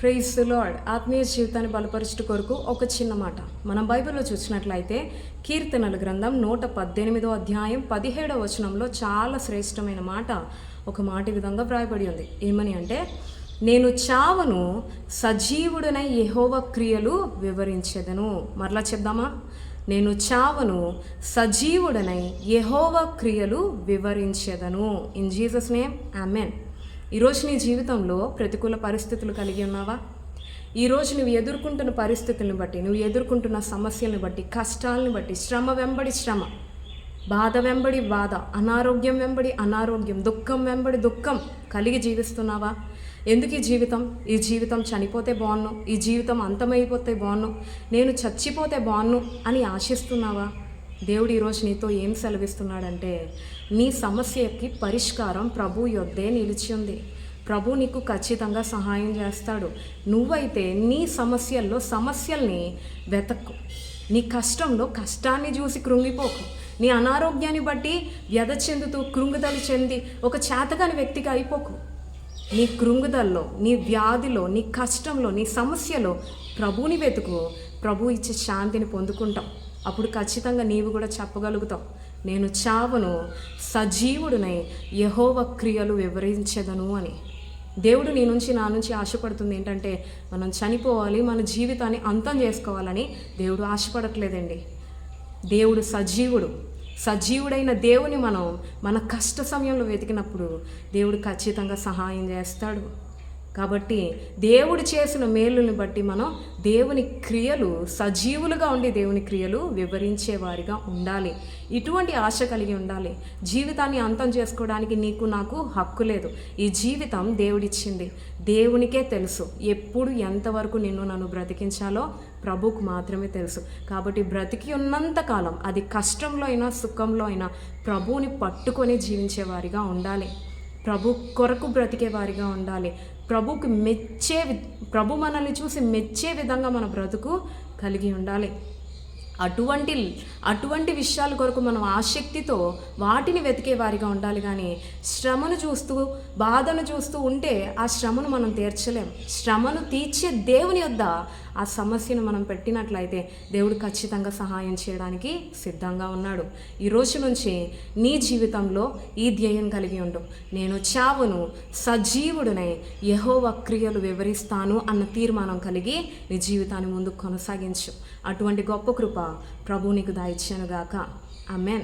Praise lord ఆత్మీయ జీవితాన్ని బలపరచుట కొరకు ఒక చిన్న మాట. మనం బైబిల్లో చూసినట్లయితే కీర్తనల గ్రంథం నూట పద్దెనిమిదో అధ్యాయం పదిహేడవ వచనంలో చాలా శ్రేష్టమైన మాట. ఒక మాట విధంగా వ్రాయబడి ఉంది. ఏమని అంటే నేను చావను సజీవుడనై యహోవ క్రియలు వివరించేదను. మరలా చెప్దామా? నేను చావను సజీవుడనై యహోవ క్రియలు వివరించేదను. ఇన్ జీసస్ నేమ్ ఆమెన్ ఈరోజు నీ జీవితంలో ప్రతికూల పరిస్థితులు కలిగి ఉన్నావా? ఈరోజు నువ్వు ఎదుర్కొంటున్న పరిస్థితులను బట్టి నువ్వు ఎదుర్కొంటున్న సమస్యలను బట్టి కష్టాలను బట్టి శ్రమ వెంబడి శ్రమ బాధ వెంబడి బాధ అనారోగ్యం వెంబడి అనారోగ్యం దుఃఖం వెంబడి దుఃఖం కలిగి జీవిస్తున్నావా? ఎందుకు ఈ జీవితం? ఈ జీవితం చనిపోతే బాగున్ను ఈ జీవితం అంతమైపోతే బాగున్ను నేను చచ్చిపోతే బాగున్ను అని ఆశిస్తున్నావా? దేవుడు ఈరోజు నీతో ఏం సెలవిస్తున్నాడంటే నీ సమస్యకి పరిష్కారం ప్రభు యొద్దే నిలిచి ఉంది. ప్రభు నీకు ఖచ్చితంగా సహాయం చేస్తాడు. నువ్వైతే నీ సమస్యల్లో సమస్యల్ని వెతక్కు. నీ కష్టంలో కష్టాన్ని చూసి కృంగిపోకు. నీ అనారోగ్యాన్ని బట్టి వ్యధ చెందుతూ కృంగుదలు చెంది ఒక చేతగాని వ్యక్తిగా అయిపోకు. నీ కృంగుదల్లో నీ వ్యాధిలో నీ కష్టంలో నీ సమస్యలో ప్రభుని వెతుకు. ప్రభు ఇచ్చే శాంతిని పొందుకుంటాం. అప్పుడు ఖచ్చితంగా నీవు కూడా చెప్పగలుగుతావు. నేను చావను సజీవుడునై యహోవ క్రియలు వివరించదను అని. దేవుడు నీ నుంచి నా నుంచి ఆశపడుతుంది ఏంటంటే మనం చనిపోవాలి మన జీవితాన్ని అంతం చేసుకోవాలని దేవుడు ఆశపడట్లేదండి. దేవుడు సజీవుడు. సజీవుడైన దేవుని మనం మన కష్ట సమయంలో వెతికినప్పుడు దేవుడు ఖచ్చితంగా సహాయం చేస్తాడు. కాబట్టి దేవుడు చేసిన మేలుని బట్టి మనం దేవుని క్రియలు సజీవులుగా ఉండి దేవుని క్రియలు వివరించేవారిగా ఉండాలి. ఇటువంటి ఆశ కలిగి ఉండాలి. జీవితాన్ని అంతం చేసుకోవడానికి నీకు నాకు హక్కు లేదు. ఈ జీవితం దేవుడిచ్చింది. దేవునికే తెలుసు ఎప్పుడు ఎంతవరకు నిన్ను నన్ను బ్రతికించాలో ప్రభుకు మాత్రమే తెలుసు. కాబట్టి బ్రతికి ఉన్నంత కాలం అది కష్టంలో అయినా సుఖంలో అయినా ప్రభువుని పట్టుకొని జీవించేవారిగా ఉండాలి. ప్రభు కొరకు బ్రతికే వారిగా ఉండాలి. ప్రభుకి మెచ్చే వి- ప్రభు మనల్ని చూసి మెచ్చే విధంగా మన బ్రతుకు కలిగి ఉండాలి. అటువంటి అటువంటి విషయాల కొరకు మనం ఆసక్తితో వాటిని వెతికే వారిగా ఉండాలి కానీ శ్రమను చూస్తూ బాధను చూస్తూ ఉంటే ఆ శ్రమను మనం తీర్చలేం. శ్రమను తీర్చే దేవుని యొద్ద ఆ సమస్యను మనం పెట్టినట్లయితే దేవుడు ఖచ్చితంగా సహాయం చేయడానికి సిద్ధంగా ఉన్నాడు. ఈ రోజు నుంచి నీ జీవితంలో ఈ ధ్యేయం కలిగి ఉండు. నేను చావును సజీవుడునై యహోవ క్రియలు వివరిస్తాను అన్న తీర్మానం కలిగి నీ జీవితాన్ని ముందుకు కొనసాగించు. అటువంటి గొప్ప కృప ప్రభు నీకు దాయిచ్చానుగాక అమెన్